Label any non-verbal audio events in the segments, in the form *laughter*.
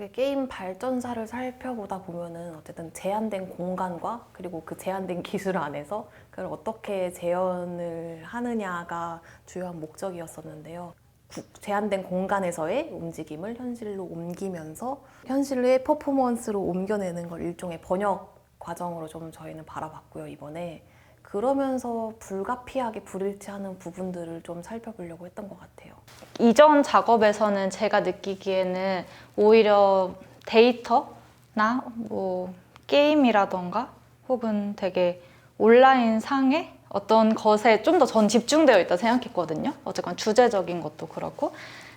그게 게임 발전사를 살펴보다 보면은 어쨌든 제한된 공간과 그리고 그 제한된 *laughs* 기술 안에서 그걸 어떻게 재현을 하느냐가 주요한 목적이었었는데요. 구- 제한된 공간에서의 움직임을 현실로 옮기면서 현실의 퍼포먼스로 옮겨내는 걸 일종의 번역 과정으로 좀 저희는 바라봤고요, 이번에. 그러면서 불가피하게 불일치하는 부분들을 좀 살펴보려고 했던 것 같아요. 이전 작업에서는 제가 느끼기에는 오히려 데이터나 뭐 게임이라던가 혹은 되게 온라인 상의 어떤 것에 좀 더 전 집중되어 있다 생각했거든요. 어쨌건 주제적인 것도 그렇고.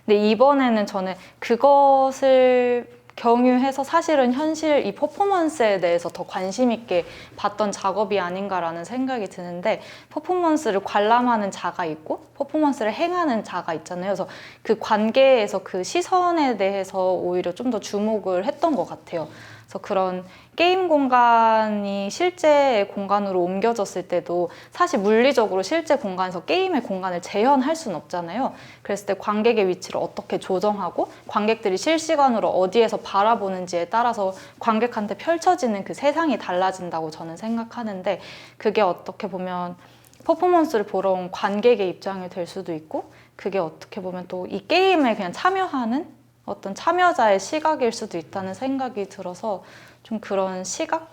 근데 이번에는 저는 그것을 경유해서 사실은 현실 이 퍼포먼스에 대해서 더 관심 있게 봤던 작업이 아닌가라는 생각이 드는데 퍼포먼스를 관람하는 자가 있고 퍼포먼스를 행하는 자가 있잖아요. 그래서 그 관계에서 그 시선에 대해서 오히려 좀 더 주목을 했던 것 같아요. 그래서 그런 게임 공간이 실제 공간으로 옮겨졌을 때도 사실 물리적으로 실제 공간에서 게임의 공간을 재현할 수는 없잖아요. 그랬을 때 관객의 위치를 어떻게 조정하고 관객들이 실시간으로 어디에서 바라보는지에 따라서 관객한테 펼쳐지는 그 세상이 달라진다고 저는 생각하는데 그게 어떻게 보면 퍼포먼스를 보러 온 관객의 입장이 될 수도 있고 그게 어떻게 보면 또 이 게임에 그냥 참여하는 어떤 참여자의 시각일 수도 있다는 생각이 들어서 좀 그런 시각의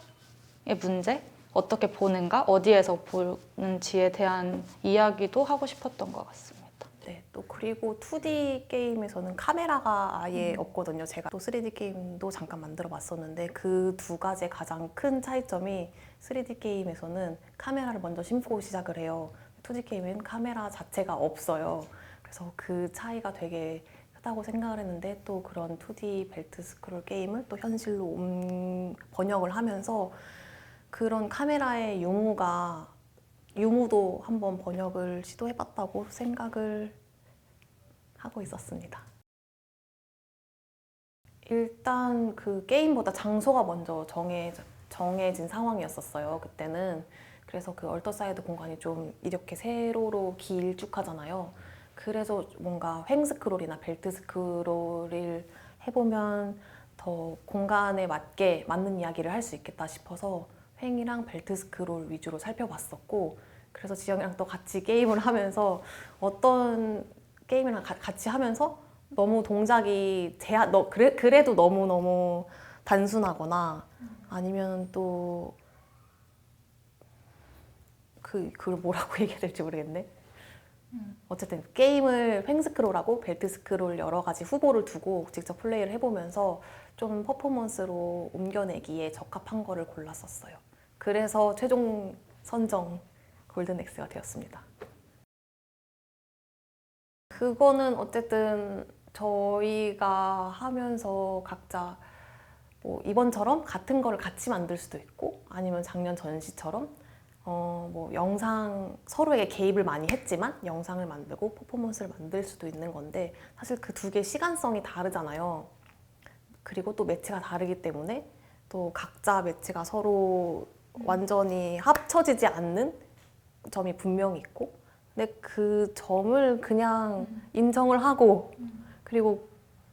문제 어떻게 보는가 어디에서 보는지에 대한 이야기도 하고 싶었던 것 같습니다. 네, 또 그리고 2D 게임에서는 카메라가 아예 없거든요. 제가 또 3D 게임도 잠깐 만들어 봤었는데 그 두 가지의 가장 큰 차이점이 3D 게임에서는 카메라를 먼저 심고 시작을 해요. 2D 게임은 카메라 자체가 없어요. 그래서 그 차이가 되게 크다고 생각을 했는데 또 그런 2D 벨트 스크롤 게임을 또 현실로 옮- 번역을 하면서 그런 카메라의 유무가 유무도 한번 번역을 시도해봤다고 생각을 하고 있었습니다. 일단 그 게임보다 장소가 먼저 정해, 정해진 상황이었었어요. 그때는. 그래서 그 얼터사이드 공간이 좀 이렇게 세로로 길쭉하잖아요. 그래서 뭔가 횡 스크롤이나 벨트 스크롤을 해보면 더 공간에 맞게 맞는 이야기를 할 수 있겠다 싶어서 횡이랑 벨트 스크롤 위주로 살펴봤었고 그래서 지영이랑 또 같이 게임을 하면서 어떤 게임이랑 가- 같이 하면서 너무 동작이 제한 너 그래 그래도 너무 너무 단순하거나 아니면 또 그 그걸 뭐라고 *laughs* 얘기해야 될지 모르겠네. 어쨌든 게임을 횡 스크롤하고 벨트 스크롤 여러 가지 후보를 두고 직접 플레이를 해보면서 좀 퍼포먼스로 옮겨내기에 적합한 거를 골랐었어요. 그래서 최종 선정 골든 X가 되었습니다. 그거는 어쨌든 저희가 하면서 각자 뭐 이번처럼 같은 거를 같이 만들 수도 있고 아니면 작년 전시처럼 어 뭐 영상 서로에게 개입을 많이 했지만 영상을 만들고 퍼포먼스를 만들 수도 있는 건데 사실 그 두 개 시간성이 다르잖아요. 그리고 또 매체가 다르기 때문에 또 각자 매체가 서로 완전히 합쳐지지 않는 점이 분명히 있고 근데 그 점을 그냥 인정을 하고 그리고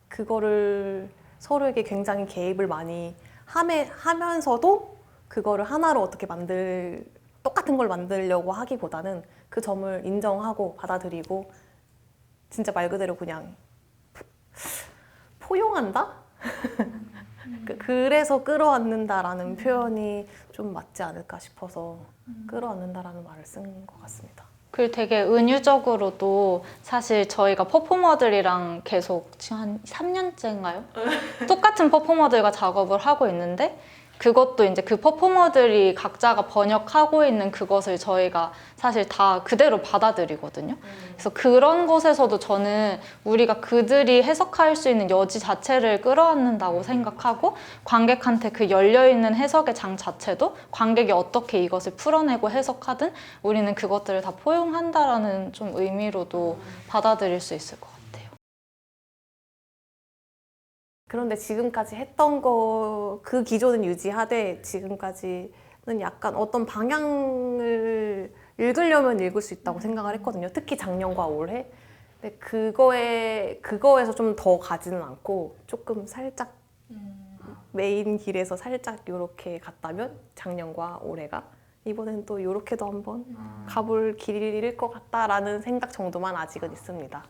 그거를 서로에게 굉장히 개입을 많이 하면서도 그거를 하나로 어떻게 만들 똑같은 걸 만들려고 하기보다는 그 점을 인정하고 받아들이고 진짜 말 그대로 그냥 포- 포용한다? *laughs* 그- 그래서 끌어안는다라는 표현이 좀 맞지 않을까 싶어서 끌어안는다라는 말을 쓴 것 같습니다. 그리고 되게 은유적으로도 사실 저희가 퍼포머들이랑 계속 지금 한 3년째인가요? *laughs* 똑같은 퍼포머들과 작업을 하고 있는데 그것도 이제 그 퍼포머들이 각자가 번역하고 있는 그것을 저희가 사실 다 그대로 받아들이거든요. 그래서 그런 것에서도 저는 우리가 그들이 해석할 수 있는 여지 자체를 끌어안는다고 생각하고 관객한테 그 열려있는 해석의 장 자체도 관객이 어떻게 이것을 풀어내고 해석하든 우리는 그것들을 다 포용한다라는 좀 의미로도 받아들일 수 있을 것 같아요. 그런데 지금까지 했던 거 그 기조는 유지하되 지금까지는 약간 어떤 방향을 읽으려면 읽을 수 있다고 생각을 했거든요. 특히 작년과 올해. 근데 그거에 그거에서 좀 더 가지는 않고 조금 살짝 메인 길에서 살짝 이렇게 갔다면 작년과 올해가 이번엔 또 이렇게도 한번 가볼 길일 것 같다라는 생각 정도만 아직은 있습니다.